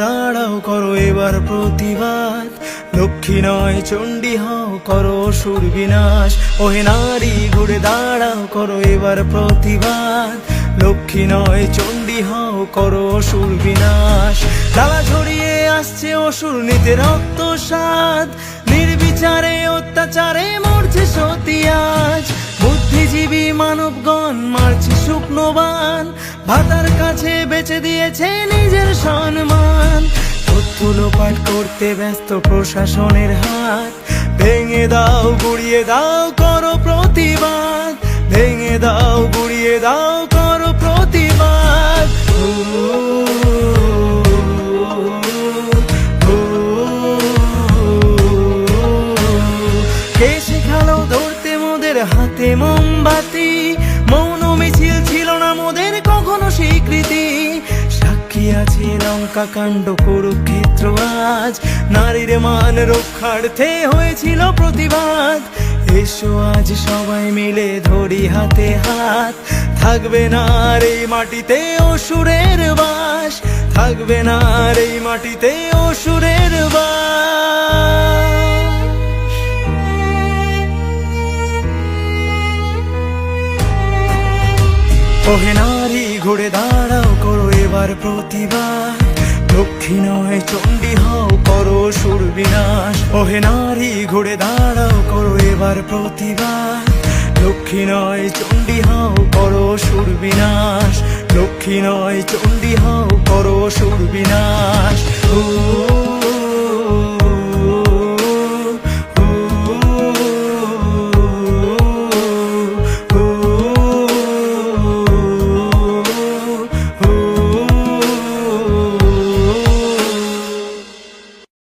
দাঁড়াও প্রতিবাদ লক্ষ্মী নয় চণ্ডী হও করো সুর বিনাশ ওহে নারী ঘুরে দাঁড়াও করো এবার প্রতিবাদ লক্ষ্মী নয় চণ্ডী হও করো সুর বিনাশ তালা ছড়িয়ে আসছে অসুর নিতে রক্ত সাদ নির্বিচারে অত্যাচারে মরছে সতী আজ বুদ্ধিজীবী মানবগণ মারছে শুকনোবান ভাতার কাছে বেঁচে দিয়েছে নিজের সম্মান। তথ্য লোপাট করতে ব্যস্ত প্রশাসনের হাত। ভেঙে দাও, গুড়িয়ে দাও, করো প্রতিবাদ। ভেঙে দাও, গুড়িয়ে দাও কে শেখালো ধরতে মোদের হাতে মোমবাতি? মৌন মিছিল ছিল না মোদের কখনো স্বীকৃতি। সাক্ষী আছে লঙ্কা কাণ্ড কুরুক্ষেত্র আজ। নারীর মান রক্ষার্থে হয়েছিল প্রতিবাদ। এসো আজ সবাই মিলে ধরি হাতে হাত। থাকবে না আর এই মাটিতে অসুরের বাস। থাকবে না আর এই মাটিতে অসুরের ওহে নারী, ঘুরে দাঁড়াও করো এবার প্রতিবাদ। দক্ষিণ হয়ে চণ্ডী হও করো সুর বিনাশ। ওহে নারী, ঘুরে দাঁড়াও করো এবার প্রতিবাদ। লক্ষ্মী নয় চণ্ডী হও করো সুর বিনাশ। লক্ষ্মী নয় চণ্ডী হও করো সুর বিনাশ।